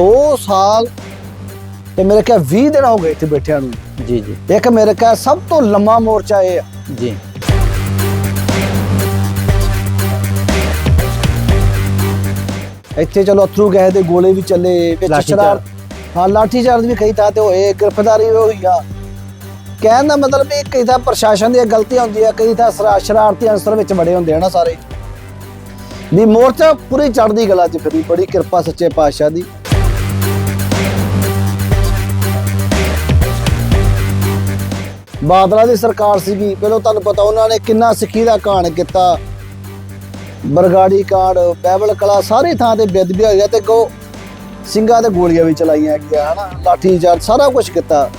2 ਸਾਲ ਤੇ ਮੇਰੇ ਖਿਆਲ 20 ਦਿਨ ਹੋ ਗਏ ਇੱਥੇ ਬੈਠਿਆਂ ਨੂੰ। ਜੀ ਜੀ। ਇੱਕ ਮੇਰੇ ਖਿਆਲ ਸਭ ਤੋਂ ਲੰਮਾ ਮੋਰਚਾ ਇਹ ਆ। ਜੀ। ਇੱਥੇ ਚਲੋ ਅਥਰੂ ਗਏ ਦੇ ਗੋਲੇ ਵੀ ਚੱਲੇ ਵਿੱਚ ਸ਼ਰਾਰ ਹਾਂ ਲਾਠੀ ਚਾਰਜ ਵੀ ਕਈ ਥਾਂ ਤੇ ਹੋਏ ਗ੍ਰਿਫਤਾਰੀ ਵੀ ਹੋਈ ਆ। ਕਹਿਣ ਦਾ ਮਤਲਬ ਇਹ ਕਈ ਥਾਂ ਪ੍ਰਸ਼ਾਸਨ ਦੀਆਂ ਗਲਤੀਆਂ ਹੁੰਦੀਆਂ ਕਈ ਸ਼ਰਾ- ਸ਼ਰਾਰਤੀ ਅੰਸਰ ਵਿੱਚ ਬੜੇ ਹੁੰਦੇ ਆ ਨਾ ਸਾਰੇ। ਵੀ ਮੋਰਚਾ ਪੂਰੀ ਚੜ੍ਹਦੀ ਕਲਾ ਚ ਫਿਰੀ ਬੜੀ ਕਿਰਪਾ ਸੱਚੇ ਪਾਤਸ਼ਾਹ ਦੀ। ਬਾਦਲਾਂ ਦੀ ਸਰਕਾਰ ਸੀਗੀ। ਪਹਿਲਾਂ ਤੁਹਾਨੂੰ ਪਤਾ, ਉਹਨਾਂ ਨੇ ਕਿੰਨਾ ਸਿੱਖੀ ਦਾ ਕਾਣ ਕੀਤਾ। ਬਰਗਾੜੀ ਕਾਂਡ ਬੈਬਲ ਕਲਾ, ਸਾਰੇ ਥਾਂ ਤੇ ਬੇਦਬੀ ਹੋਈ ਤੇ ਕੋ ਸਿੰਘਾਂ ਤੇ ਗੋਲੀਆਂ ਵੀ ਚਲਾਈਆਂ ਗਿਆ ਹਨਾ? ਲਾਠੀ ਚਾਰਜ ਸਾਰਾ ਕੁਝ ਕੀਤਾ।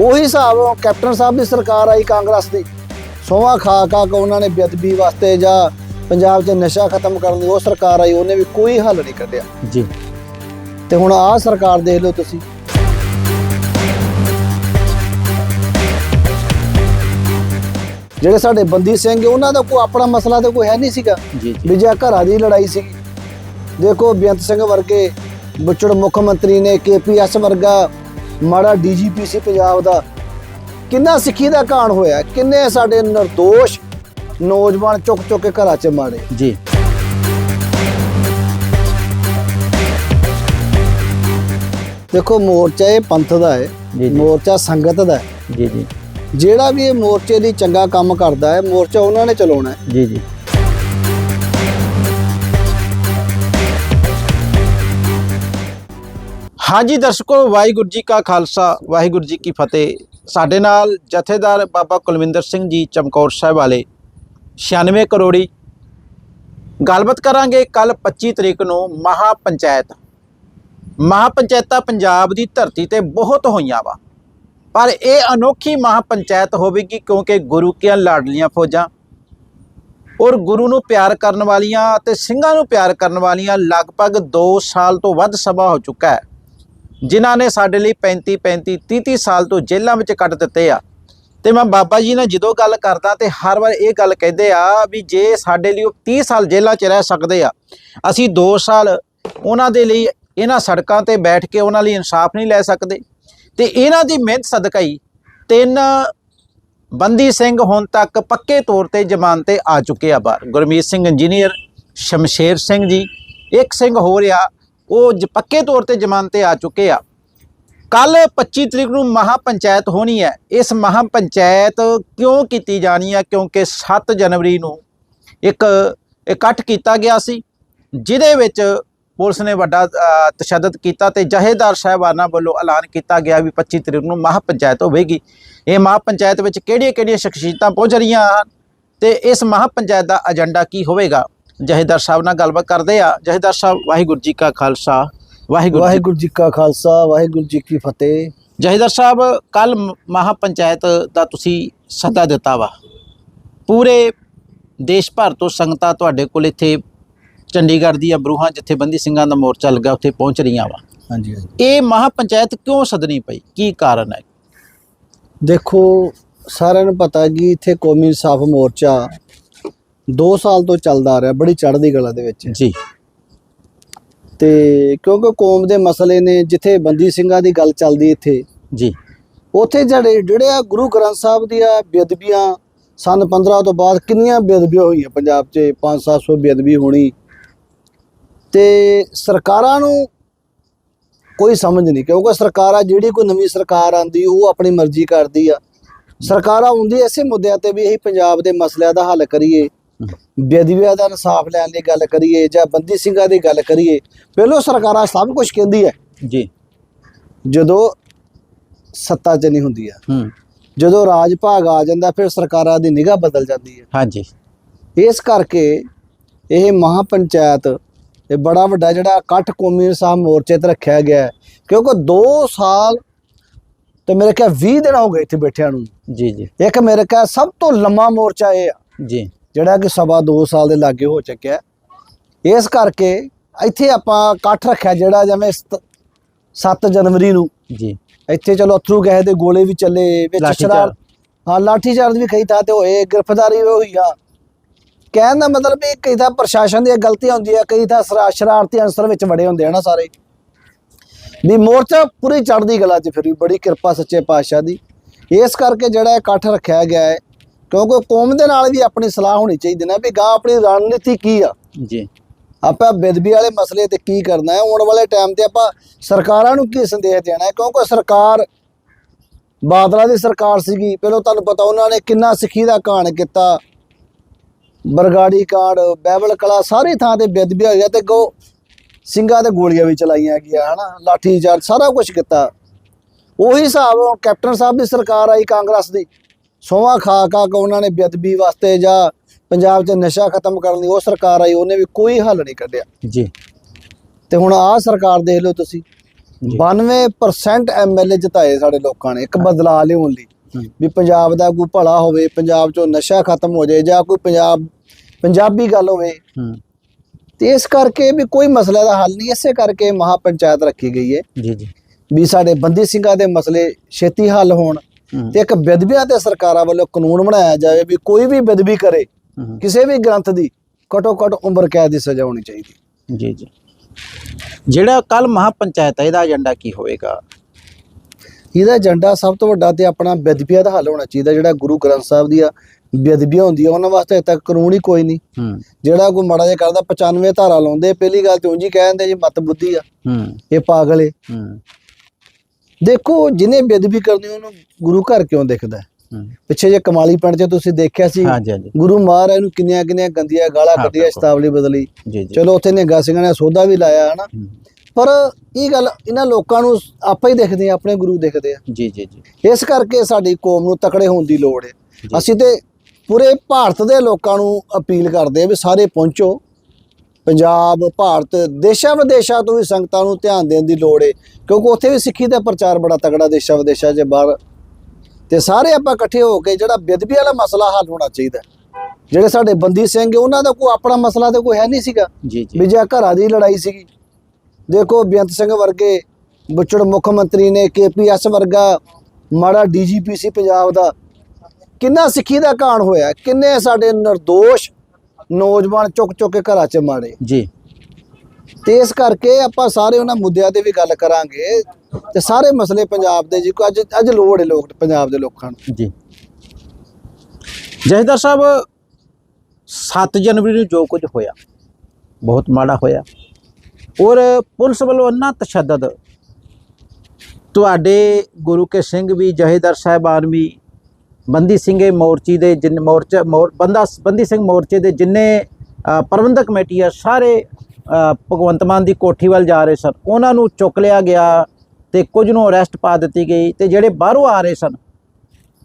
ਉਹੀ ਹਿਸਾਬ ਕੈਪਟਨ ਸਾਹਿਬ ਦੀ ਸਰਕਾਰ ਆਈ ਕਾਂਗਰਸ ਦੀ। ਸੋਵਾ ਖਾ ਖਾ ਕੇ ਉਹਨਾਂ ਨੇ ਬੇਦਬੀ ਵਾਸਤੇ ਜਾਂ ਪੰਜਾਬ 'ਚ ਨਸ਼ਾ ਖਤਮ ਕਰਨ ਦੀ ਉਹ ਸਰਕਾਰ ਆਈ, ਉਹਨੇ ਵੀ ਕੋਈ ਹੱਲ ਨਹੀਂ ਕੱਢਿਆ। ਜੀ। ਤੇ ਹੁਣ ਆਹ ਸਰਕਾਰ ਦੇਖ ਲਓ ਤੁਸੀਂ। ਜਿਹੜੇ ਸਾਡੇ ਬੰਦੀ ਸਿੰਘ ਉਹਨਾਂ ਦਾ ਕੋਈ ਆਪਣਾ ਮਸਲਾ ਤੇ ਕੋਈ ਹੈ ਨਹੀਂ ਸੀਗਾ। ਵੀ ਜੇ ਘਰਾਂ ਦੀ ਲੜਾਈ ਸੀ। ਦੇਖੋ ਬੇਅੰਤ ਸਿੰਘ ਵਰਗੇ ਬੁੱਚੜ ਮੁੱਖ ਮੰਤਰੀ ਨੇ ਕੇਪੀਐਸ ਵਰਗਾ ਮਾੜਾ ਡੀਜੀਪੀ ਸੀ ਪੰਜਾਬ ਦਾ। ਕਿੰਨਾ ਸਿੱਖੀ ਦਾ ਕਾਣ ਹੋਇਆ ਕਿੰਨੇ ਸਾਡੇ નિર્ਦੋਸ਼ ਨੌਜਵਾਨ ਚੁੱਕ ਚੁੱਕ ਕੇ ਘਰਾਂ 'ਚ ਮਾਰੇ ਜੀ। ਦੇਖੋ ਮੋਰਚਾ ਇਹ ਪੰਥ ਦਾ ਹੈ। ਜੀ, ਜੀ। ਮੋਰਚਾ ਸੰਗਤ ਦਾ ਹੈ। ਜੀ ਜੀ। ਜਿਹੜਾ ਵੀ ਇਹ ਮੋਰਚੇ ਲਈ ਚੰਗਾ ਕੰਮ ਕਰਦਾ ਹੈ ਮੋਰਚਾ ਉਹਨਾਂ ਨੇ ਚਲਾਉਣਾ ਹੈ। ਜੀ ਜੀ। ਹਾਂਜੀ ਦਰਸ਼ਕੋ ਵਾਹਿਗੁਰੂ ਜੀ ਕਾ ਖਾਲਸਾ ਵਾਹਿਗੁਰੂ ਜੀ ਕੀ ਫਤਿਹ। ਸਾਡੇ ਨਾਲ ਜਥੇਦਾਰ ਬਾਬਾ ਕੁਲਵਿੰਦਰ ਸਿੰਘ ਜੀ ਚਮਕੌਰ ਸਾਹਿਬ ਵਾਲੇ 96 ਕਰੋੜੀ। ਗੱਲਬਾਤ ਕਰਾਂਗੇ ਕੱਲ 25 ਤਰੀਕ ਨੂੰ ਮਹਾ ਪੰਚਾਇਤ ਮਹਾ ਪੰਚਾਇਤਾਂ ਪੰਜਾਬ ਦੀ ਧਰਤੀ ਤੇ ਬਹੁਤ ਹੋਈਆਂ ਵਾ। ਪਰ ਇਹ ਅਨੋਖੀ ਮਹਾ ਪੰਚਾਇਤ ਹੋਵੇਗੀ ਕਿਉਂਕਿ ਗੁਰੂ ਕੀਆਂ ਲਾਡਲੀਆਂ ਫੌਜਾਂ ਔਰ ਗੁਰੂ ਨੂੰ ਪਿਆਰ ਕਰਨ ਵਾਲੀਆਂ ਅਤੇ ਸਿੰਘਾਂ ਨੂੰ ਪਿਆਰ ਕਰਨ ਵਾਲੀਆਂ ਲਗਭਗ 2 ਸਾਲ ਤੋਂ ਵੱਧ ਸਮਾਂ ਹੋ ਚੁੱਕਾ ਹੈ। ਜਿਨ੍ਹਾਂ ਨੇ ਸਾਡੇ ਲਈ 35 35 30 30 ਸਾਲ ਤੋਂ ਜੇਲ੍ਹਾਂ ਵਿੱਚ ਕੱਟ ਦਿੱਤੇ ਆ। ਤੇ ਮੈਂ ਬਾਬਾ ਜੀ ਨਾਲ ਜਦੋਂ ਗੱਲ ਕਰਦਾ ਤੇ ਹਰ ਵਾਰ ਇਹ ਗੱਲ ਕਹਿੰਦੇ ਆ ਵੀ ਜੇ ਸਾਡੇ ਲਈ ਉਹ 30 ਸਾਲ ਜੇਲ੍ਹਾਂ 'ਚ ਰਹਿ ਸਕਦੇ ਆ, ਅਸੀਂ 2 ਸਾਲ ਉਹਨਾਂ ਦੇ ਲਈ ਇਹਨਾਂ ਸੜਕਾਂ ਤੇ ਬੈਠ ਕੇ ਉਹਨਾਂ ਲਈ ਇਨਸਾਫ ਨਹੀਂ ਲੈ ਸਕਦੇ। ਤੇ ਇਹਨਾਂ ਦੀ ਮਿਹਨਤ ਸਦਕਾ ਹੀ ਤਿੰਨ ਬੰਦੀ ਸਿੰਘ ਹੁਣ ਤੱਕ ਪੱਕੇ ਤੌਰ ਤੇ ਜ਼ਮਾਨਤ ਤੇ ਆ ਚੁੱਕੇ ਆ ਬਾਹਰ। ਗੁਰਮੀਤ ਸਿੰਘ ਇੰਜੀਨੀਅਰ, ਸ਼ਮਸ਼ੇਰ ਸਿੰਘ ਜੀ, ਇੱਕ ਸਿੰਘ ਹੋ ਰਿਹਾ ਉਹ ਜ- ਪੱਕੇ ਤੌਰ ਤੇ ਜ਼ਮਾਨਤ ਤੇ ਆ ਚੁੱਕੇ ਆ। ਕੱਲ 25 ਤਰੀਕ ਨੂੰ ਮਹਾ ਪੰਚਾਇਤ ਹੋਣੀ ਹੈ। ਇਸ ਮਹਾ ਪੰਚਾਇਤ ਕਿਉਂ ਕੀਤੀ ਜਾਣੀ ਹੈ? ਕਿਉਂਕਿ 7 ਜਨਵਰੀ ਨੂੰ ਇੱਕ ਇਕੱਠ ਕੀਤਾ ਗਿਆ ਸੀ, ਜਿਹਦੇ ਵਿੱਚ ਪੁਲਿਸ ਨੇ ਵੱਡਾ ਤਸ਼ੱਦਦ ਕੀਤਾ ਤੇ ਜਹੇਦਾਰ ਸਾਹਿਬਾਨਾਂ ਵੱਲੋਂ ਐਲਾਨ ਕੀਤਾ ਗਿਆ ਵੀ 25 ਤਰੀਕ ਨੂੰ ਮਹਾ ਪੰਚਾਇਤ ਹੋਵੇਗੀ। ਇਹ ਮਹਾ ਪੰਚਾਇਤ ਵਿੱਚ ਕਿਹੜੀਆਂ-ਕਿਹੜੀਆਂ ਸ਼ਖਸੀਅਤਾਂ ਪਹੁੰਚ ਰਹੀਆਂ ਹਨ ਤੇ ਇਸ ਮਹਾ ਪੰਚਾਇਤ ਦਾ ਏਜੰਡਾ ਕੀ ਹੋਵੇਗਾ? ਜਹੇਦਾਰ ਸਾਹਿਬ ਨਾਲ ਗੱਲਬਾਤ ਕਰਦੇ ਆ। ਜਹੇਦਾਰ ਸਾਹਿਬ ਵਾਹਿਗੁਰੂ ਜੀ ਕਾ ਖਾਲਸਾ ਵਾਹਿਗੁਰੂ ਜੀ ਕਾ ਖਾਲਸਾ ਵਾਹਿਗੁਰੂ ਜੀ ਕੀ ਫਤਿਹ। ਜਹੇਦਾਰ ਸਾਹਿਬ ਕੱਲ ਮਹਾ ਪੰਚਾਇਤ ਦਾ ਤੁਸੀਂ ਸੱਦਾ ਦਿੱਤਾ ਵਾ। ਪੂਰੇ ਦੇਸ਼ ਭਰ ਤੋਂ ਸੰਗਤਾਂ ਤੁਹਾਡੇ ਕੋਲ ਇੱਥੇ ਚੰਡੀਗੜ੍ਹ ਦੀ ਅਬਰੂਹਾਂ ਜਥੇਬੰਦੀ ਸਿੰਘਾਂ ਦਾ ਮੋਰਚਾ ਲੱਗਾ ਉੱਥੇ ਪਹੁੰਚ ਰਹੀਆਂ ਵਾ। ਹਾਂਜੀ ਹਾਂਜੀ। ਇਹ ਮਹਾ ਪੰਚਾਇਤ ਕਿਉਂ ਸੱਦਣੀ ਪਈ? ਕੀ ਕਾਰਨ ਹੈ? ਦੇਖੋ ਸਾਰਿਆਂ ਨੂੰ ਪਤਾ ਕਿ ਇੱਥੇ ਕੌਮੀ ਇਨਸਾਫ ਮੋਰਚਾ 2 ਸਾਲ ਤੋਂ ਚੱਲਦਾ ਆ ਰਿਹਾ ਬੜੀ ਚੜ੍ਹਦੀ ਕਲਾ ਦੇ ਵਿੱਚ। ਜੀ। ਤੇ ਕਿਉਂਕਿ ਕੌਮ ਦੇ ਮਸਲੇ ਨੇ ਜਿੱਥੇ ਬੰਦੀ ਸਿੰਘਾਂ ਦੀ ਗੱਲ ਚੱਲਦੀ ਇੱਥੇ ਜੀ। ਉੱਥੇ ਜਿਹੜੇ ਜਿਹੜੇ ਆ ਗੁਰੂ ਗ੍ਰੰਥ ਸਾਹਿਬ ਦੀਆਂ ਬੇਅਦਬੀਆਂ ਸਨ 15 ਤੋਂ ਬਾਅਦ ਕਿੰਨੀਆਂ ਬੇਅਦਬੀਆਂ ਹੋਈਆਂ ਪੰਜਾਬ 'ਚ 5-700 ਬੇਅਦਬੀ ਹੋਣੀ ਤੇ ਸਰਕਾਰਾਂ ਨੂੰ ਕੋਈ ਸਮਝ ਨਹੀਂ ਕਿਉਂਕਿ ਸਰਕਾਰਾਂ ਜਿਹੜੀ ਕੋਈ ਨਵੀਂ ਸਰਕਾਰ ਆਂਦੀ ਉਹ ਆਪਣੀ ਮਰਜ਼ੀ ਕਰਦੀ ਆ। ਸਰਕਾਰਾਂ ਹੁੰਦੀ ਐਸੇ ਮੁੱਦਿਆਂ ਤੇ ਵੀ ਇਹੀ ਪੰਜਾਬ ਦੇ ਮਸਲਿਆਂ ਦਾ ਹੱਲ ਕਰੀਏ ਬੇਅਦਬੀਆਂ ਦਾ ਇਨਸਾਫ ਲੈਣ ਦੀ ਗੱਲ ਕਰੀਏ ਜਾਂ ਬੰਦੀ ਸਿੰਘਾਂ ਦੀ ਗੱਲ ਕਰੀਏ ਪਹਿਲਾਂ ਸਰਕਾਰਾਂ ਸਭ ਕੁਝ ਕਹਿੰਦੀ ਹੈ ਜੀ। ਜਦੋਂ ਸੱਤਾ 'ਚ ਨਹੀਂ ਹੁੰਦੀ ਆ ਹੂੰ। ਜਦੋਂ ਰਾਜ ਭਾਗ ਆ ਜਾਂਦਾ ਫਿਰ ਸਰਕਾਰਾਂ ਦੀ ਨਿਗਾਹ ਬਦਲ ਜਾਂਦੀ ਹੈ ਹਾਂਜੀ। ਇਸ ਕਰਕੇ ਇਹ ਮਹਾ ਇਹ ਬੜਾ ਵੱਡਾ ਜਿਹੜਾ ਇਕੱਠ ਕੌਮੀ ਇਨਸਾਫ ਮੋਰਚੇ ਤੇ ਰੱਖਿਆ ਗਿਆ ਕਿਉਂਕਿ 2 ਸਾਲ ਤੇ ਮੇਰੇ ਖਿਆਲ 20 ਦਿਨ ਹੋ ਗਏ ਇੱਥੇ ਬੈਠਿਆਂ ਨੂੰ। ਜੀ ਜੀ। ਇੱਕ ਮੇਰੇ ਖਿਆਲ ਸਭ ਤੋਂ ਲੰਮਾ ਮੋਰਚਾ ਇਹ ਆ। ਜੀ। ਜਿਹੜਾ ਕਿ ਸਵਾ 2 ਸਾਲ ਦੇ ਲਾਗੇ ਹੋ ਚੁੱਕਿਆ। ਇਸ ਕਰਕੇ ਇੱਥੇ ਆਪਾਂ ਇਕੱਠ ਰੱਖਿਆ ਜਿਹੜਾ ਜਿਵੇਂ 7 ਜਨਵਰੀ ਨੂੰ। ਜੀ। ਇੱਥੇ ਚਲੋ ਅਥਰੂ ਗਏ ਦੇ ਗੋਲੇ ਵੀ ਚੱਲੇ ਵਿੱਚ ਸ਼ਰਾਰ। ਹਾਂ ਲਾਠੀ ਚਾਰਜ ਵੀ ਕਈ ਥਾਂ ਤੇ ਹੋਏ ਗ੍ਰਿਫਤਾਰੀ ਹੋਈ ਆ। ਕਹਿਣ ਦਾ ਮਤਲਬ ਵੀ ਕਈ ਤਾਂ ਪ੍ਰਸ਼ਾਸਨ ਦੀਆਂ ਗਲਤੀਆਂ ਹੁੰਦੀਆਂ ਕਈ ਤਾਂ ਸ਼ਰਾ- ਸ਼ਰਾਰਤੀ ਅਨਸਰ ਵਿੱਚ ਵੜੇ ਹੁੰਦੇ ਆ ਨਾ ਸਾਰੇ। ਵੀ ਮੋਰਚਾ ਪੂਰੀ ਚੜ੍ਹਦੀ ਕਲਾ 'ਚ ਫਿਰ ਵੀ ਬੜੀ ਕਿਰਪਾ ਸੱਚੇ ਪਾਤਸ਼ਾਹ ਦੀ। ਇਸ ਕਰਕੇ ਜਿਹੜਾ ਇਹ ਇਕੱਠ ਰੱਖਿਆ ਗਿਆ ਹੈ ਕਿਉਂਕਿ ਕੌਮ ਦੇ ਨਾਲ ਵੀ ਆਪਣੀ ਸਲਾਹ ਹੋਣੀ ਚਾਹੀਦੀ ਨਾ ਵੀ ਗਾਂ ਆਪਣੀ ਰਣਨੀਤੀ ਕੀ ਆ। ਜੀ। ਆਪਾਂ ਬੇਦਬੀ ਵਾਲੇ ਮਸਲੇ ਤੇ ਕੀ ਕਰਨਾ ਹੈ? ਆਉਣ ਵਾਲੇ ਟਾਈਮ ਤੇ ਆਪਾਂ ਸਰਕਾਰਾਂ ਨੂੰ ਕੀ ਸੰਦੇਸ਼ ਦੇਣਾ ਹੈ? ਕਿਉਂਕਿ ਸਰਕਾਰ ਬਾਦਲਾਂ ਦੀ ਸਰਕਾਰ ਸੀਗੀ ਪਹਿਲਾਂ ਤੁਹਾਨੂੰ ਪਤਾ ਉਹਨਾਂ ਨੇ ਕਿੰਨਾ ਸਿੱਖੀ ਦਾ ਕਾਣ ਕੀਤਾ। ਬਰਗਾੜੀ ਕਾਂਡ ਬੈਬਲ ਕਲਾ ਸਾਰੀ ਥਾਂ ਤੇ ਬੇਦਬੀ ਹੋਈ ਤੇ ਗੋ ਸਿੰਘਾਂ ਤੇ ਗੋਲੀਆਂ ਵੀ ਚਲਾਈਆਂ ਗਿਆ ਹਨਾ? ਲਾਠੀ ਚਾਰਜ ਸਾਰਾ ਕੁਝ ਕੀਤਾ। ਉਹੀ ਹਿਸਾਬ ਹੁਣ ਕੈਪਟਨ ਸਾਹਿਬ ਦੀ ਸਰਕਾਰ ਆਈ ਕਾਂਗਰਸ ਦੀ। ਸੋਵਾ ਖਾ ਖਾ ਕੇ ਉਹਨਾਂ ਨੇ ਬੇਦਬੀ ਵਾਸਤੇ ਜਾਂ ਪੰਜਾਬ 'ਚ ਨਸ਼ਾ ਖਤਮ ਕਰਨ ਦੀ ਉਹ ਸਰਕਾਰ ਆਈ ਉਹਨੇ ਵੀ ਕੋਈ ਹੱਲ ਨਹੀਂ ਕੱਢਿਆ। ਜੀ। ਤੇ ਹੁਣ ਆਹ ਸਰਕਾਰ ਦੇਖ ਲਓ ਤੁਸੀਂ। ਜੀ। 92% ਐਮਐਲਏ ਜਿਤਾਏ ਸਾਡੇ ਲੋਕਾਂ ਨੇ ਇੱਕ ਬਦਲਾਅ ਲਿਆਉਣ ਲਈ। ਹੂੰ। ਵੀ ਪੰਜਾਬ ਦਾ ਕੋਈ ਭਲਾ ਹੋਵੇ ਪੰਜਾਬ 'ਚੋਂ ਨਸ਼ਾ ਖਤਮ ਹੋ ਜਾਏ ਜਾਂ ਕੋਈ ਪੰਜਾਬ ਪੰਜਾਬੀ ਗੱਲ ਹੋਵੇ। ਤੇ ਇਸ ਕਰਕੇ ਵੀ ਕੋਈ ਮਸਲੇ ਦਾ ਹੱਲ ਨਹੀਂ ਇਸੇ ਕਰਕੇ ਮਹਾ ਪੰਚਾਇਤ ਰੱਖੀ ਗਈ ਹੈ ਜੀ ਜੀ। ਵੀ ਸਾਡੇ ਬੰਦੀ ਸਿੰਘਾਂ ਦੇ ਮਸਲੇ ਛੇਤੀ ਹੱਲ ਹੋਣ ਤੇ ਇੱਕ ਬਿਦਬੀਆਂ ਤੇ ਸਰਕਾਰਾਂ ਵੱਲੋਂ ਕਾਨੂੰਨ ਬਣਾਇਆ ਜਾਵੇ ਵੀ ਕੋਈ ਵੀ ਬਿਦਬੀ ਕਰੇ ਕਿਸੇ ਵੀ ਗ੍ਰੰਥ ਦੀ ਘਟੋ ਘੱਟ ਉਮਰ ਕੈਦ ਦੀ ਸਜ਼ਾ ਹੋਣੀ ਚਾਹੀਦੀ। ਜੀ ਜੀ। ਜਿਹੜਾ ਕੱਲ ਮਹਾ ਪੰਚਾਇਤ ਹੈ ਇਹਦਾ ਏਜੰਡਾ ਕੀ ਹੋਵੇਗਾ? ਇਹਦਾ ਏਜੰਡਾ ਸਭ ਤੋਂ ਵੱਡਾ ਤੇ ਆਪਣਾ ਬੇਦਬੀਆਂ ਦਾ ਹੱਲ ਹੋਣਾ ਚਾਹੀਦਾ ਜਿਹੜਾ ਗੁਰੂ ਗ੍ਰੰਥ ਸਾਹਿਬ ਦੀਆਂ ਬੇਦਬੀਆਂ ਹੁੰਦੀਆਂ ਉਹਨਾਂ ਵਾਸਤੇ ਤੱਕ ਕਾਨੂੰਨ ਹੀ ਕੋਈ ਨਹੀਂ। ਹੂੰ। ਜਿਹੜਾ ਕੋਈ ਮਾੜਾ ਜਿਹਾ ਕਰਦਾ 95 ਧਾਰਾ ਲਾਉਂਦੇ ਪਹਿਲੀ ਗੱਲ ਤੇ ਉਂਝ ਹੀ ਕਹਿ ਦਿੰਦੇ ਜੀ ਮਤ ਬੁੱਧੀ ਆ। ਹੂੰ। ਇਹ ਪਾਗਲ ਏ। ਹੂੰ। ਦੇਖੋ ਜਿਹਨੇ ਬੇਦਬੀ ਕਰਨੀ ਉਹਨੂੰ ਗੁਰੂ ਘਰ ਕਿਉਂ ਦਿਖਦਾ? ਪਿੱਛੇ ਜੇ ਕਮਾਲੀ ਪਿੰਡ 'ਚ ਤੁਸੀਂ ਦੇਖਿਆ ਸੀ ਗੁਰੂ ਮਹਾਰਾਜ ਨੂੰ ਕਿੰਨੀਆਂ ਕਿੰਨੀਆਂ ਗੰਦੀਆਂ ਗਾਲਾਂ ਕੱਢੀਆਂ। ਸ਼ਤਾਵਲੀ ਬਦਲੀ। ਚਲੋ ਉੱਥੇ ਨਿਹੰਗਾ ਸਿੰਘਾਂ ਨੇ ਸੋਧਾ ਵੀ ਲਾਇਆ ਹਨਾ? ਪਰ ਇਹ ਗੱਲ ਇਹਨਾਂ ਲੋਕਾਂ ਨੂੰ ਆਪਾਂ ਹੀ ਦੇਖਦੇ ਆ ਆਪਣੇ ਗੁਰੂ ਦੇਖਦੇ ਆ ਜੀ ਜੀ ਜੀ। ਇਸ ਕਰਕੇ ਸਾਡੀ ਕੌਮ ਨੂੰ ਤਕੜੇ ਹੋਣ ਦੀ ਲੋੜ ਹੈ। ਅਸੀਂ ਤੇ ਪੂਰੇ ਭਾਰਤ ਦੇ ਲੋਕਾਂ ਨੂੰ ਅਪੀਲ ਕਰਦੇ ਆ ਵੀ ਸਾਰੇ ਪਹੁੰਚੋ। ਪੰਜਾਬ ਭਾਰਤ ਦੇਸ਼ਾਂ ਵਿਦੇਸ਼ਾਂ ਤੋਂ ਵੀ ਸੰਗਤਾਂ ਨੂੰ ਧਿਆਨ ਦੇਣ ਦੀ ਲੋੜ ਹੈ। ਕਿਉਂਕਿ ਉੱਥੇ ਵੀ ਸਿੱਖੀ ਦਾ ਪ੍ਰਚਾਰ ਬੜਾ ਤਗੜਾ ਦੇਸ਼ਾਂ ਵਿਦੇਸ਼ਾਂ 'ਚ ਬਾਹਰ। ਤੇ ਸਾਰੇ ਆਪਾਂ ਇਕੱਠੇ ਹੋ ਕੇ ਜਿਹੜਾ ਬਿਦਬੀ ਵਾਲਾ ਮਸਲਾ ਹੱਲ ਹੋਣਾ ਚਾਹੀਦਾ। ਜਿਹੜੇ ਸਾਡੇ ਬੰਦੀ ਸਿੰਘ ਉਹਨਾਂ ਦਾ ਕੋਈ ਆਪਣਾ ਮਸਲਾ ਤੇ ਕੋਈ ਹੈ ਨਹੀਂ ਸੀਗਾ। ਜੀ ਜੀ। ਵੀ ਜੇ ਘਰਾਂ ਦੀ ਲੜਾਈ ਸੀਗੀ। ਦੇਖੋ ਬੇਅੰਤ ਸਿੰਘ ਵਰਗੇ ਬੁੱਚੜ ਮੁੱਖ ਮੰਤਰੀ ਨੇ ਕੇਪੀਐਸ ਵਰਗਾ ਮਾੜਾ ਡੀਜੀਪੀ ਸੀ ਪੰਜਾਬ ਦਾ। ਕਿੰਨਾ ਸਿੱਖੀ ਦਾ ਕਾਣ ਹੋਇਆ ਕਿੰਨੇ ਸਾਡੇ નિર્ਦੋਸ਼ ਨੌਜਵਾਨ ਚੁੱਕ ਚੁੱਕ ਕੇ ਘਰਾਂ 'ਚ ਮਾਰੇ। ਜੀ। ਤੇ ਇਸ ਕਰਕੇ ਆਪਾਂ ਸਾਰੇ ਉਹਨਾਂ ਮੁੱਦਿਆਂ ਤੇ ਵੀ ਗੱਲ ਕਰਾਂਗੇ ਤੇ ਸਾਰੇ ਮਸਲੇ ਪੰਜਾਬ ਦੇ ਜੀ ਕੋ ਅੱਜ ਅੱਜ ਲੋੜ ਹੈ ਲੋਕ ਪੰਜਾਬ ਦੇ ਲੋਕਾਂ ਨੂੰ। ਜੀ। ਜਹਦਰ ਸਾਹਿਬ 7 ਜਨਵਰੀ ਨੂੰ ਜੋ ਕੁਝ ਹੋਇਆ ਬਹੁਤ ਮਾੜਾ ਹੋਇਆ। ਔਰ ਪੁਲਿਸ ਵੱਲੋਂ ਇੰਨਾ ਤਸ਼ੱਦਦ ਤੁਹਾਡੇ ਗੁਰੂ ਕੇ ਸਿੰਘ ਵੀ ਜਹੇਦਾਰ ਸਾਹਿਬਾਨ ਵੀ ਬੰਦੀ ਸਿੰਘੇ ਮੋਰਚੀ ਦੇ ਜਿੰਨ ਮੋਰਚਾ ਮੋਰ ਬੰਦਾ ਬੰਦੀ ਸਿੰਘ ਮੋਰਚੇ ਦੇ ਜਿੰਨੇ ਪ੍ਰਬੰਧਕ ਕਮੇਟੀ ਆ ਸਾਰੇ ਭਗਵੰਤ ਮਾਨ ਦੀ ਕੋਠੀ ਵੱਲ ਜਾ ਰਹੇ ਸਨ। ਉਹਨਾਂ ਨੂੰ ਚੁੱਕ ਲਿਆ ਗਿਆ ਤੇ ਕੁਝ ਨੂੰ ਅਰੈਸਟ ਪਾ ਦਿੱਤੀ ਗਈ ਤੇ ਜਿਹੜੇ ਬਾਹਰੋਂ ਆ ਰਹੇ ਸਨ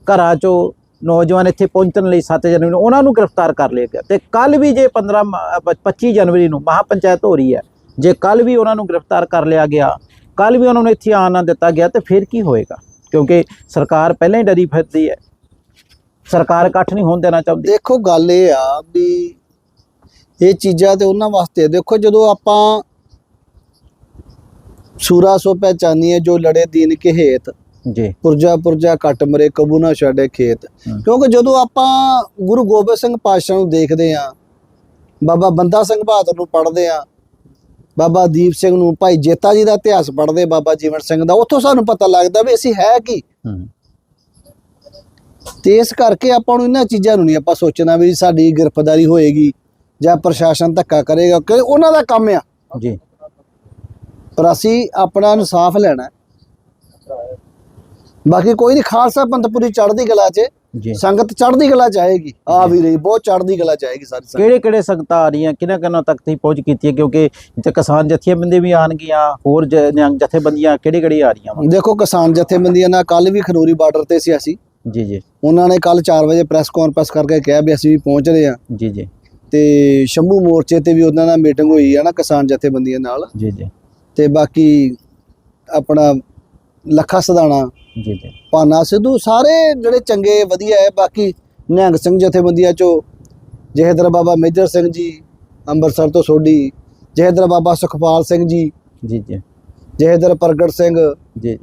ਘਰਾਂ ਚੋਂ ਨੌਜਵਾਨ ਇੱਥੇ ਪਹੁੰਚਣ ਲਈ 7 ਜਨਵਰੀ ਨੂੰ ਉਹਨਾਂ ਨੂੰ ਗ੍ਰਿਫਤਾਰ ਕਰ ਲਿਆ ਗਿਆ। ਤੇ ਕੱਲ ਵੀ ਜੇ 15 ਮ- ਅ, 25 ਜਨਵਰੀ ਨੂੰ ਮਹਾ ਪੰਚਾਇਤ ਹੋ ਰਹੀ ਹੈ ਜੇ ਕੱਲ ਵੀ ਉਹਨਾਂ ਨੂੰ ਗ੍ਰਿਫਤਾਰ ਕਰ ਲਿਆ ਗਿਆ ਕੱਲ ਵੀ ਉਹਨਾਂ ਨੂੰ ਇੱਥੇ ਆਉਣ ਨਾ ਦਿੱਤਾ ਗਿਆ ਤੇ ਫਿਰ ਕੀ ਹੋਏਗਾ? ਕਿਉਂਕਿ ਸਰਕਾਰ ਪਹਿਲਾਂ ਹੀ ਡਰੀ ਫਿਰਦੀ ਹੈ। ਸਰਕਾਰ ਇਕੱਠ ਨਹੀਂ ਹੋਣ ਦੇਣਾ ਚਾਹੁੰਦੀ। ਦੇਖੋ ਗੱਲ ਇਹ ਆ ਵੀ ਇਹ ਚੀਜ਼ਾਂ ਤੇ ਉਹਨਾਂ ਵਾਸਤੇ। ਦੇਖੋ ਜਦੋਂ ਆਪਾਂ ਸੂਰਾ ਸੋ ਪਹਿਚਾਨੀਏ ਜੋ ਲੜੇ ਦੀਨ ਕੇ ਹੇਤ। ਜੀ। ਪੁਰਜਾ ਪੁਰਜਾ ਕੱਟ ਮਰੇ ਕਬੂ ਨਾ ਛੱਡੇ ਖੇਤ। ਕਿਉਂਕਿ ਜਦੋਂ ਆਪਾਂ ਗੁਰੂ ਗੋਬਿੰਦ ਸਿੰਘ ਪਾਤਸ਼ਾਹ ਨੂੰ ਦੇਖਦੇ ਆ ਬਾਬਾ ਬੰਦਾ ਸਿੰਘ ਬਹਾਦਰ ਨੂੰ ਪੜ੍ਹਦੇ ਆ ਬਾਬਾ ਦੀਪ ਸਿੰਘ ਨੂੰ ਭਾਈ ਜੇਤਾ ਜੀ ਦਾ ਇਤਿਹਾਸ ਪੜ੍ਹਦੇ ਬਾਬਾ ਜੀਵਨ ਸਿੰਘ ਦਾ ਉੱਥੋਂ ਸਾਨੂੰ ਪਤਾ ਲੱਗਦਾ ਵੀ ਅਸੀਂ ਹੈ ਕੀ। ਤੇ ਇਸ ਕਰਕੇ ਆਪਾਂ ਨੂੰ ਇਹਨਾਂ ਚੀਜ਼ਾਂ ਨੂੰ ਨਹੀਂ ਆਪਾਂ ਸੋਚਣਾ ਵੀ ਸਾਡੀ ਗ੍ਰਿਫਤਾਰੀ ਹੋਏਗੀ ਜਾਂ ਪ੍ਰਸ਼ਾਸਨ ਧੱਕਾ ਕਰੇਗਾ ਕਿ ਉਹਨਾਂ ਦਾ ਕੰਮ ਆ। ਜੀ। ਪਰ ਅਸੀਂ ਆਪਣਾ ਇਨਸਾਫ ਲੈਣਾ। ਬਾਕੀ ਕੋਈ ਨਹੀਂ ਖਾਲਸਾ ਪੰਥ ਪੂਰੀ ਚੜ੍ਹਦੀ ਕਲਾ 'ਚ। ਜੀ। ਸੰਗਤ ਚੜ੍ਹਦੀ ਕਲਾ 'ਚ ਆਏਗੀ। ਆ ਵੀ ਰਹੀ ਬਹੁਤ ਚੜ੍ਹਦੀ ਕਲਾ 'ਚ ਆਏਗੀ ਸਾਰੀ ਸੰਗਤ। ਕਿਹੜੇ ਕਿਹੜੇ ਸੰਗਤਾਂ ਆ ਰਹੀਆਂ? ਕਿਹਨਾਂ ਕਿਹਨਾਂ ਤੱਕ ਤੁਸੀਂ ਪਹੁੰਚ ਕੀਤੀ ਹੈ? ਕਿਉਂਕਿ ਇੱਥੇ ਕਿਸਾਨ ਜਥੇਬੰਦੀ ਵੀ ਆਣਗੀਆਂ ਹੋਰ ਜ- ਨਿਹੰਗ ਜਥੇਬੰਦੀਆਂ ਕਿਹੜੀ ਕਿਹੜੀ ਆ ਰਹੀਆਂ ਵਾ? ਦੇਖੋ ਕਿਸਾਨ ਜਥੇਬੰਦੀਆਂ ਨਾਲ ਕੱਲ ਵੀ ਖਨੂਰੀ ਬਾਰਡਰ ਤੇ ਸੀ ਅਸੀਂ। ਜੀ ਜੀ। ਉਹਨਾਂ ਨੇ ਕੱਲ 4 ਵਜੇ ਪ੍ਰੈਸ ਕਾਨਫਰੰਸ ਕਰਕੇ ਕਿਹਾ ਵੀ ਅਸੀਂ ਵੀ ਪਹੁੰਚ ਰਹੇ ਹਾਂ। ਜੀ ਜੀ। ਤੇ ਸ਼ੰਭੂ ਮੋਰਚੇ ਤੇ ਵੀ ਉਹਨਾਂ ਨਾਲ ਮੀਟਿੰਗ ਹੋਈ ਹੈ ਨਾ ਕਿਸਾਨ ਜਥੇਬੰਦੀਆਂ ਨਾਲ। ਜੀ ਜੀ। ਤੇ ਬਾਕੀ ਆਪਣਾ ਲੱਖਾ ਸਦਾਣਾ ਜੀ ਜੀ। ਭਾਨਾ ਸਿੱਧੂ ਸਾਰੇ ਜਿਹੜੇ ਚੰਗੇ ਵਧੀਆ ਹੈ ਬਾਕੀ ਨਿਹੰਗ ਸਿੰਘ ਜਥੇਬੰਦੀਆਂ ਚੋਂ ਜਹੇਦਰ ਬਾਬਾ ਮੇਜਰ ਸਿੰਘ ਜੀ ਅੰਮ੍ਰਿਤਸਰ ਤੋਂ ਸੋਢੀ ਜਹੇਦਰ ਬਾਬਾ ਸੁਖਪਾਲ ਸਿੰਘ ਜੀ ਜੀ ਜੀ। ਜਹੇਦਰ ਪ੍ਰਗਟ ਸਿੰਘ ਜੀ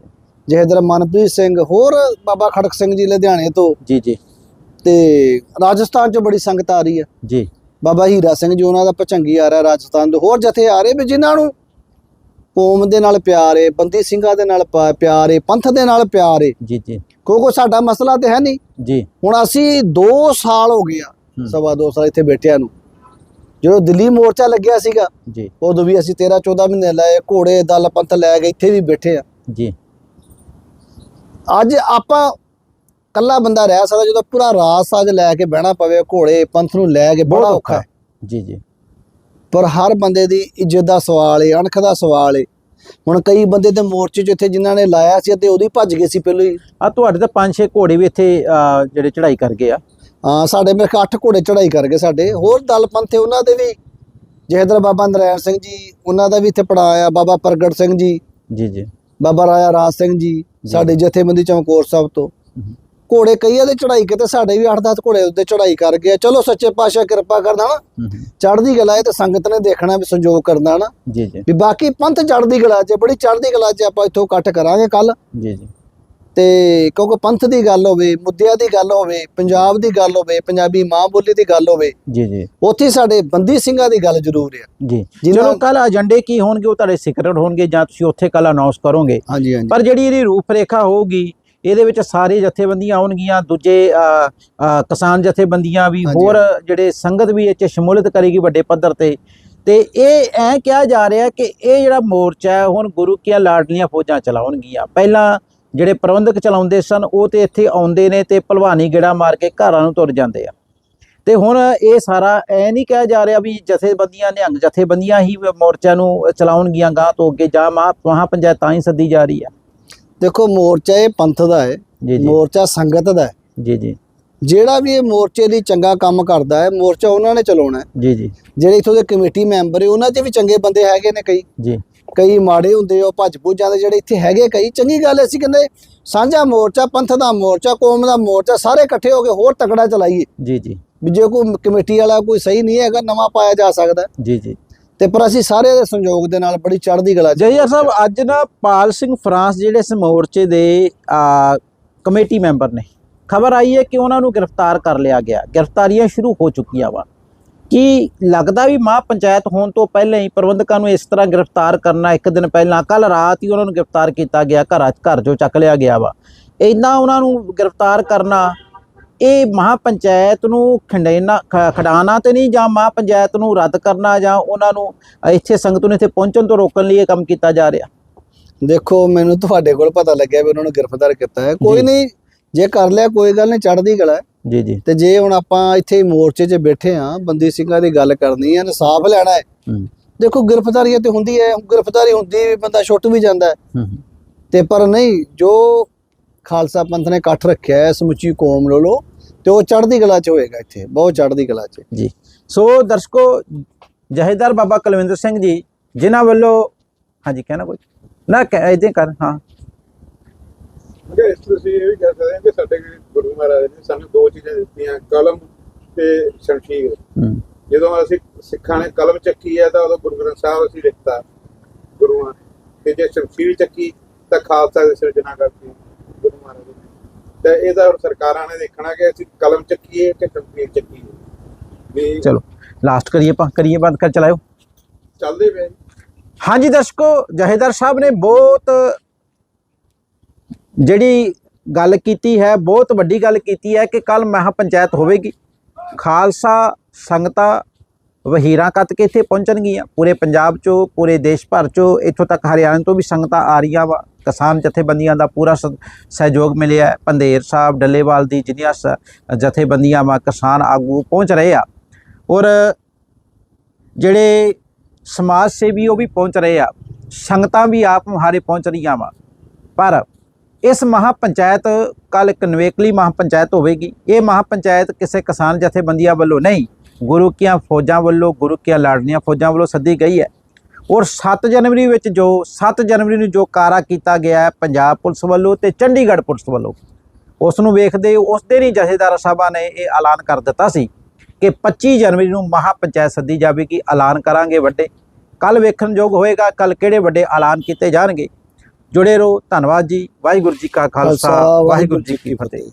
ਜਹੇਦਰ ਮਨਪ੍ਰੀਤ ਸਿੰਘ ਹੋਰ ਬਾਬਾ ਖੜਕ ਸਿੰਘ ਜੀ ਲੁਧਿਆਣੇ ਤੋਂ। ਜੀ ਜੀ। ਤੇ ਰਾਜਸਥਾਨ ਚੋਂ ਬੜੀ ਸੰਗਤ ਆ ਰਹੀ ਹੈ। ਜੀ। ਬਾਬਾ ਹੀਰਾ ਸਿੰਘ ਜੀ ਉਹਨਾਂ ਦਾ ਭਚੰਗੀ ਆ ਰਿਹਾ ਰਾਜਸਥਾਨ ਤੋਂ। ਹੋਰ ਜਥੇ ਆ ਰਹੇ ਵੀ ਜਿਨ੍ਹਾਂ ਨੂੰ ਕੌਮ ਦੇ ਨਾਲ ਪਿਆਰ ਏ ਬੰਦੀ ਸਿੰਘਾਂ ਦੇ ਨਾਲ ਪਾ- ਪਿਆਰ ਏ ਪੰਥ ਦੇ ਨਾਲ ਪਿਆਰ ਏ। ਜੀ ਜੀ। ਕਿਉਂਕਿ ਸਾਡਾ ਮਸਲਾ ਤੇ ਹੈ ਨਹੀਂ। ਜੀ। ਹੁਣ ਅਸੀਂ 2 ਸਾਲ ਹੋ ਗਿਆ ਹੂੰ। ਸਵਾ 2 ਸਾਲ ਇੱਥੇ ਬੈਠਿਆਂ ਨੂੰ। ਜਦੋਂ ਦਿੱਲੀ ਮੋਰਚਾ ਲੱਗਿਆ ਸੀਗਾ ਜੀ। ਉਦੋਂ ਵੀ ਅਸੀਂ 13 14 ਮਹੀਨੇ ਲਾਏ ਘੋੜੇ ਦਲ ਪੰਥ ਲੈ ਕੇ ਇੱਥੇ ਵੀ ਬੈਠੇ ਆ। ਜੀ। ਅੱਜ ਆਪਾਂ ਕੱਲਾ ਬੰਦਾ ਰਹਿ ਸਕਦਾ ਜਦੋਂ ਪੂਰਾ ਰਾਜ ਸਾਜ ਲੈ ਕੇ ਬਹਿਣਾ ਪਵੇ ਘੋੜੇ ਪੰਥ ਨੂੰ ਲੈ ਕੇ ਬੜਾ ਔਖਾ। ਹੈ ਜੀ ਜੀ। ਪਰ ਹਰ ਬੰਦੇ ਦੀ ਇੱਜ਼ਤ ਦਾ ਸਵਾਲ ਏ ਅਣਖ ਦਾ ਸਵਾਲ ਏ। ਹੁਣ ਕਈ ਬੰਦੇ ਤੇ ਮੋਰਚੇ 'ਚ ਇੱਥੇ ਜਿਨ੍ਹਾਂ ਨੇ ਲਾਇਆ ਸੀ ਤੇ ਉਹਦੀ ਭੱਜ ਗਏ ਸੀ ਪਹਿਲਾਂ ਹੀ। ਆ ਤੁਹਾਡੇ ਤਾਂ ਪੰਜ ਛੇ ਘੋੜੇ ਵੀ ਇੱਥੇ ਅਹ, ਜਿਹੜੇ ਚੜ੍ਹਾਈ ਕਰ ਗਏ ਆ। ਹਾਂ ਸਾਡੇ ਮੇਰੇ ਕੋਲ ਅੱਠ ਘੋੜੇ ਚੜਾਈ ਕਰ ਗਏ ਸਾਡੇ। ਹੋਰ ਦਲ ਪੰਥੇ ਉਹਨਾਂ ਦੇ ਵੀ। ਜਹਦਰ ਬਾਬਾ ਨਰੈਣ ਸਿੰਘ ਜੀ ਉਹਨਾਂ ਦਾ ਵੀ ਇੱਥੇ ਪੜਾਇਆ ਬਾਬਾ ਪ੍ਰਗਟ ਸਿੰਘ ਜੀ। ਜੀ ਜੀ। ਬਾਬਾ ਰਾਜਾ ਰਾਜ ਸਿੰਘ ਜੀ ਸਾਡੇ ਜਥੇਬੰਦੀ ਚਮਕੌਰ ਸਾਹਿਬ ਤੋਂ। ਘੋੜੇ ਕਈਆਂ ਦੇ ਚੜਾਈ ਕਿਤੇ ਸਾਡੇ ਵੀ 8-10 ਘੋੜੇ ਉੱਤੇ ਚੜਾਈ ਕਰ ਗਏ ਚਲੋ ਸੱਚੇ ਪਾਤਸ਼ਾਹ ਕਿਰਪਾ ਕਰਦਾ ਨਾ ਚੜ੍ਹਦੀ ਕਲਾ ਹੈ ਤੇ ਸੰਗਤ ਨੇ ਦੇਖਣਾ ਵੀ ਸੰਜੋਗ ਕਰਨਾ ਨਾ। ਜੀ ਜੀ। ਵੀ ਬਾਕੀ ਪੰਥ ਚੜ੍ਹਦੀ ਕਲਾ 'ਚ ਬੜੀ ਚੜ੍ਹਦੀ ਕਲਾ 'ਚ ਆਪਾਂ ਇੱਥੋਂ ਇਕੱਠ ਕਰਾਂਗੇ ਕੱਲ। ਜੀ ਜੀ। ਤੇ ਕਿਉਂਕਿ ਪੰਥ ਦੀ ਗੱਲ ਹੋਵੇ ਮੁੱਦਿਆਂ ਦੀ ਗੱਲ ਹੋਵੇ ਪੰਜਾਬ ਦੀ ਗੱਲ ਹੋਵੇ ਪੰਜਾਬੀ ਮਾਂ ਬੋਲੀ ਦੀ ਗੱਲ ਹੋਵੇ ਜੀ ਜੀ। ਉੱਥੇ ਹੀ ਸਾਡੇ ਬੰਦੀ ਸਿੰਘਾਂ ਦੀ ਗੱਲ ਜ਼ਰੂਰ ਆ। ਜੀ। ਚਲੋ ਕੱਲ ਏਜੰਡੇ ਕੀ ਹੋਣਗੇ ਉਹ ਤੁਹਾਡੇ ਸਿਕਰਟ ਹੋਣਗੇ ਜਾਂ ਤੁਸੀਂ ਉੱਥੇ ਕੱਲ ਅਨਾਉਂਸ ਕਰੋਗੇ। ਹਾਂਜੀ ਹਾਂਜੀ। ਪਰ ਜਿਹੜੀ ਇਹਦੀ ਰੂਪਰੇਖਾ ਹੋਊਗੀ ਇਹਦੇ ਵਿੱਚ ਸਾਰੇ ਜਥੇਬੰਦੀਆਂ ਆਉਣਗੀਆਂ ਦੂਜੇ ਕਿਸਾਨ ਜਥੇਬੰਦੀਆਂ ਵੀ ਹੋਰ ਜਿਹੜੇ ਸੰਗਤ ਵੀ ਇਹ 'ਚ ਸ਼ਮੂਲੀਅਤ ਕਰੇਗੀ ਵੱਡੇ ਪੱਧਰ ਤੇ। ਤੇ ਇਹ ਐ ਕਿਹਾ ਜਾ ਰਿਹਾ ਕਿ ਇਹ ਜਿਹੜਾ ਮੋਰਚਾ ਹੈ ਹੁਣ ਗੁਰੂ ਕੀਆਂ ਲਾਡਲੀਆਂ ਫੌਜਾਂ ਚਲਾਉਣਗੀਆਂ। ਪਹਿਲਾਂ ਜਿਹੜੇ ਪ੍ਰਬੰਧਕ ਚਲਾਉਂਦੇ ਸਨ ਉਹ ਤੇ ਇੱਥੇ ਆਉਂਦੇ ਨੇ ਤੇ ਭਲਵਾਨੀ ਗੇੜਾ ਮਾਰ ਕੇ ਘਰਾਂ ਨੂੰ ਤੁਰ ਜਾਂਦੇ ਆ। ਤੇ ਹੁਣ ਇਹ ਸਾਰਾ ਐ ਨਹੀਂ ਕਿਹਾ ਜਾ ਰਿਹਾ ਵੀ ਜਥੇਬੰਦੀਆਂ ਨਿਹੰਗ ਜਥੇਬੰਦੀਆਂ ਹੀ ਮੋਰਚਾ ਨੂੰ ਚਲਾਉਣਗੀਆਂ ਗਾਂ ਤੋਂ ਅੱਗੇ ਜਾਂ ਮਹਾਂ ਪੰਚਾਇਤਾਂ ਹੀ ਸੱਦੀ ਜਾ ਰਹੀ ਆ। ਦੇਖੋ ਮੋਰਚਾ ਇਹ ਪੰਥ ਦਾ ਹੈ ਮੋਰਚਾ ਸੰਗਤ ਦਾ ਹੈ। ਜੀ ਜੀ। ਜਿਹੜਾ ਵੀ ਇਹ ਮੋਰਚੇ ਲਈ ਚੰਗਾ ਕੰਮ ਕਰਦਾ ਹੈ ਮੋਰਚਾ ਉਹਨਾਂ ਨੇ ਚਲਾਉਣਾ ਹੈ। ਜੀ ਜੀ। ਜਿਹੜੇ ਇਥੋਂ ਦੇ ਕਮੇਟੀ ਮੈਂਬਰ ਹੈ ਉਹਨਾਂ 'ਚ ਵੀ ਚੰਗੇ ਬੰਦੇ ਹੈਗੇ ਨੇ ਕਈ। ਜੀ। ਕਈ ਮਾੜੇ ਹੁੰਦੇ ਉਹ ਭੱਜ ਭੁੱਜ ਜਾਂਦੇ ਜਿਹੜੇ ਇੱਥੇ ਹੈਗੇ ਕਈ। ਚੰਗੀ ਗੱਲ ਅਸੀਂ ਕਹਿੰਦੇ ਸਾਂਝਾ ਮੋਰਚਾ ਪੰਥ ਦਾ ਮੋਰਚਾ ਕੌਮ ਦਾ ਮੋਰਚਾ ਸਾਰੇ ਇਕੱਠੇ ਹੋ ਕੇ ਹੋਰ ਤਕੜਾ ਚਲਾਈਏ। ਜੀ ਜੀ। ਵੀ ਜੇ ਕੋਈ ਕਮੇਟੀ ਵਾਲਾ ਕੋਈ ਸਹੀ ਨਹੀਂ ਹੈਗਾ ਨਵਾਂ ਪਾਇਆ ਜਾ ਸਕਦਾ। ਜੀ ਜੀ। ਤੇ ਪਰ ਅਸੀਂ ਸਾਰੇ ਦੇ ਸੰਯੋਗ ਦੇ ਨਾਲ ਬੜੀ ਚੜ੍ਹਦੀ ਕਲਾ 'ਚ ਜਹੀਰ ਸਾਹਿਬ ਅੱਜ ਨਾ ਪਾਲ ਸਿੰਘ ਫਰਾਂਸ ਜਿਹੜੇ ਇਸ ਮੋਰਚੇ ਦੇ ਆ, ਕਮੇਟੀ ਮੈਂਬਰ ਨੇ। ਖਬਰ ਆਈ ਹੈ ਕਿ ਉਹਨਾਂ ਨੂੰ ਗ੍ਰਿਫਤਾਰ ਕਰ ਲਿਆ ਗਿਆ। ਗ੍ਰਿਫਤਾਰੀਆਂ ਸ਼ੁਰੂ ਹੋ ਚੁੱਕੀਆਂ ਵਾ। ਕੀ ਲੱਗਦਾ ਵੀ ਮਹਾ ਪੰਚਾਇਤ ਹੋਣ ਤੋਂ ਪਹਿਲਾਂ ਹੀ ਪ੍ਰਬੰਧਕਾਂ ਨੂੰ ਇਸ ਤਰ੍ਹਾਂ ਗ੍ਰਿਫਤਾਰ ਕਰਨਾ ਇੱਕ ਦਿਨ ਪਹਿਲਾਂ ਕੱਲ ਰਾਤ ਹੀ ਉਹਨਾਂ ਨੂੰ ਗ੍ਰਿਫਤਾਰ ਕੀਤਾ ਗਿਆ ਘਰਾਂ ਘਰ ਚੋਂ ਚੱਕ ਲਿਆ ਗਿਆ ਵਾ। ਇੰਨਾ ਉਹਨਾਂ ਨੂੰ ਗ੍ਰਿਫਤਾਰ ਕਰਨਾ ਇਹ ਮਹਾ ਪੰਚਾਇਤ ਨੂੰ ਖੰਡੇਨਾ ਖ- ਖਡਾਉਣਾ ਤੇ ਨਹੀਂ ਜਾਂ ਮਹਾ ਪੰਚਾਇਤ ਨੂੰ ਰੱਦ ਕਰਨਾ ਜਾਂ ਉਹਨਾਂ ਨੂੰ ਇੱਥੇ ਸੰਗਤ ਨੂੰ ਇੱਥੇ ਪਹੁੰਚਣ ਤੋਂ ਰੋਕਣ ਲਈ ਇਹ ਕੰਮ ਕੀਤਾ ਜਾ ਰਿਹਾ? ਦੇਖੋ ਮੈਨੂੰ ਤੁਹਾਡੇ ਕੋਲ ਪਤਾ ਲੱਗਿਆ ਵੀ ਉਹਨਾਂ ਨੂੰ ਗ੍ਰਿਫਤਾਰ ਕੀਤਾ ਹੈ। ਕੋਈ। ਨਹੀਂ ਜੇ ਕਰ ਲਿਆ ਕੋਈ ਗੱਲ ਨਹੀਂ ਚੜ੍ਹਦੀ ਕਲਾ ਹੈ। ਜੀ ਜੀ। ਤੇ ਜੇ ਹੁਣ ਆਪਾਂ ਇੱਥੇ ਮੋਰਚੇ 'ਚ ਬੈਠੇ ਆ ਬੰਦੀ ਸਿੰਘਾਂ ਦੀ ਗੱਲ ਕਰਨੀ ਹੈ ਇਨਸਾਫ ਲੈਣਾ ਹੈ। ਦੇਖੋ ਗ੍ਰਿਫਤਾਰੀਆਂ ਤੇ ਹੁੰਦੀ ਹੈ। ਗ੍ਰਿਫਤਾਰੀ ਹੁੰਦੀ ਵੀ ਬੰਦਾ ਛੁੱਟ ਵੀ ਜਾਂਦਾ। ਤੇ ਪਰ ਨਹੀਂ ਜੋ ਖਾਲਸਾ ਪੰਥ ਨੇ ਇਕੱਠ ਰੱਖਿਆ ਹੈ ਸਮੁੱਚੀ ਕੌਮ ਲੋਲੋ ਤੇ ਉਹ ਚੜ੍ਹਦੀ ਕਲਾ 'ਚ ਹੋਏਗਾ ਇੱਥੇ ਬਹੁਤ ਚੜ੍ਹਦੀ ਕਲਾ 'ਚ। ਜੀ। ਸੋ ਦਰਸ਼ਕੋ ਜਹੇਦਾਰ ਬਾਬਾ ਕੁਲਵਿੰਦਰ ਸਿੰਘ ਜੀ ਜਿਨ੍ਹਾਂ ਵੱਲੋਂ ਹਾਂਜੀ ਕਹਿਣਾ ਕੋਈ? ਨਾ ਇਦਾਂ ਕਰ ਹਾਂ। ਕਿ ਇਸ ਤੋਂ ਅਸੀਂ ਇਹ ਵੀ ਕਹਿ ਸਕਦੇ ਹਾਂ ਕਿ ਸਾਡੇ ਗੁਰੂ ਮਹਾਰਾਜ ਨੇ ਸਾਨੂੰ ਦੋ ਚੀਜ਼ਾਂ ਦਿੱਤੀਆਂ ਕਲਮ ਤੇ ਸ਼ਮਸ਼ੀਰ। ਜਦੋਂ ਅਸੀਂ ਸਿੱਖਾਂ ਨੇ ਕਲਮ ਚੱਕੀ ਹੈ ਤਾਂ ਉਦੋਂ ਗੁਰੂ ਗ੍ਰੰਥ ਸਾਹਿਬ ਅਸੀਂ ਲਿਖਤਾ ਗੁਰੂਆਂ ਨੇ। ਤੇ ਜੇ ਸ਼ਮਸ਼ੀਰ ਚੱਕੀ ਤਾਂ ਖਾਲਸਾ ਦੀ ਸਿਰਜਣਾ ਕਰਤੀ। ਤੇ ਇਹਦਾ ਹੁਣ ਸਰਕਾਰਾਂ ਨੇ ਦੇਖਣਾ ਕਿ ਅਸੀਂ ਕਲਮ ਚੱਕੀਏ ਕਿ ਸ਼ਮਸ਼ੀਰ ਚੱਕੀਏ। ਵੀ ਚਲੋ ਲਾਸਟ ਕਰੀਏ ਪਾ ਕਰੀਏ ਬੰਦ ਕਰ ਚਲਾਇਓ। ਚੱਲਦੇ ਪਏ ਹਾਂਜੀ ਦਰਸ਼ਕੋ ਜਹੇਦਾਰ ਸਾਹਿਬ ਨੇ ਬਹੁਤ ਜਿਹੜੀ ਗੱਲ ਕੀਤੀ ਹੈ ਬਹੁਤ ਵੱਡੀ ਗੱਲ ਕੀਤੀ ਹੈ ਕਿ ਕੱਲ ਮਹਾ ਪੰਚਾਇਤ ਹੋਵੇਗੀ। ਖਾਲਸਾ ਸੰਗਤਾਂ ਵਹੀਰਾਂ ਕੱਤ ਕੇ ਇੱਥੇ ਪਹੁੰਚਣਗੀਆਂ। ਪੂਰੇ ਪੰਜਾਬ ਚੋਂ ਪੂਰੇ ਦੇਸ਼ ਭਰ ਚੋਂ ਇੱਥੋਂ ਤੱਕ ਹਰਿਆਣਾ ਤੋਂ ਵੀ ਸੰਗਤਾਂ ਆ ਰਹੀਆਂ ਵਾ। ਕਿਸਾਨ ਜਥੇਬੰਦੀਆਂ ਦਾ ਪੂਰਾ ਸ- ਸਹਿਯੋਗ ਮਿਲਿਆ ਹੈ। ਪੰਧੇਰ ਸਾਹਿਬ ਡੱਲੇਵਾਲ ਦੀ ਜਿੰਨੀਆਂ ਸ- ਜਥੇਬੰਦੀਆਂ ਵਾ ਕਿਸਾਨ ਆਗੂ ਪਹੁੰਚ ਰਹੇ ਆ ਔਰ ਜਿਹੜੇ ਸਮਾਜ ਸੇਵੀ ਉਹ ਵੀ ਪਹੁੰਚ ਰਹੇ ਆ। ਸੰਗਤਾਂ ਵੀ ਆਪ ਮੁਹਾਰੇ ਪਹੁੰਚ ਰਹੀਆਂ ਵਾ। ਪਰ ਇਸ ਮਹਾ ਪੰਚਾਇਤ ਕੱਲ ਇੱਕ ਨਵੇਕਲੀ ਮਹਾ ਪੰਚਾਇਤ ਹੋਵੇਗੀ। ਇਹ ਮਹਾ ਪੰਚਾਇਤ ਕਿਸੇ ਕਿਸਾਨ ਜਥੇਬੰਦੀਆਂ ਵੱਲੋਂ ਨਹੀਂ, ਗੁਰੂ ਕੀਆਂ ਫੌਜਾਂ ਵੱਲੋਂ, ਗੁਰੂ ਕੀਆਂ ਲਾਡਲੀਆਂ ਫੌਜਾਂ ਵੱਲੋਂ ਸੱਦੀ ਗਈ ਹੈ। ਔਰ 7 ਜਨਵਰੀ ਵਿੱਚ ਜੋ 7 ਜਨਵਰੀ ਨੂੰ ਜੋ ਕਾਰਾ ਕੀਤਾ ਗਿਆ ਹੈ ਪੰਜਾਬ ਪੁਲਿਸ ਵੱਲੋਂ ਤੇ ਚੰਡੀਗੜ੍ਹ ਪੁਲਿਸ ਵੱਲੋਂ ਉਸ ਨੂੰ ਵੇਖਦੇ ਉਸ ਦਿਨ ਹੀ ਜਥੇਦਾਰ ਸਾਹਿਬਾਂ ਨੇ ਇਹ ਐਲਾਨ ਕਰ ਦਿੱਤਾ ਸੀ ਕਿ 25 ਜਨਵਰੀ ਨੂੰ ਮਹਾ ਪੰਚਾਇਤ ਸੱਦੀ ਜਾਵੇਗੀ ਐਲਾਨ ਕਰਾਂਗੇ ਵੱਡੇ। ਕੱਲ ਵੇਖਣ ਯੋਗ ਹੋਏਗਾ ਕੱਲ ਕਿਹੜੇ ਵੱਡੇ ਐਲਾਨ ਕੀਤੇ ਜਾਣਗੇ। ਜੁੜੇ ਰਹੋ ਧੰਨਵਾਦ ਜੀ ਵਾਹਿਗੁਰੂ ਜੀ ਕਾ ਖਾਲਸਾ ਵਾਹਿਗੁਰੂ ਜੀ ਕੀ ਫਤਿਹ।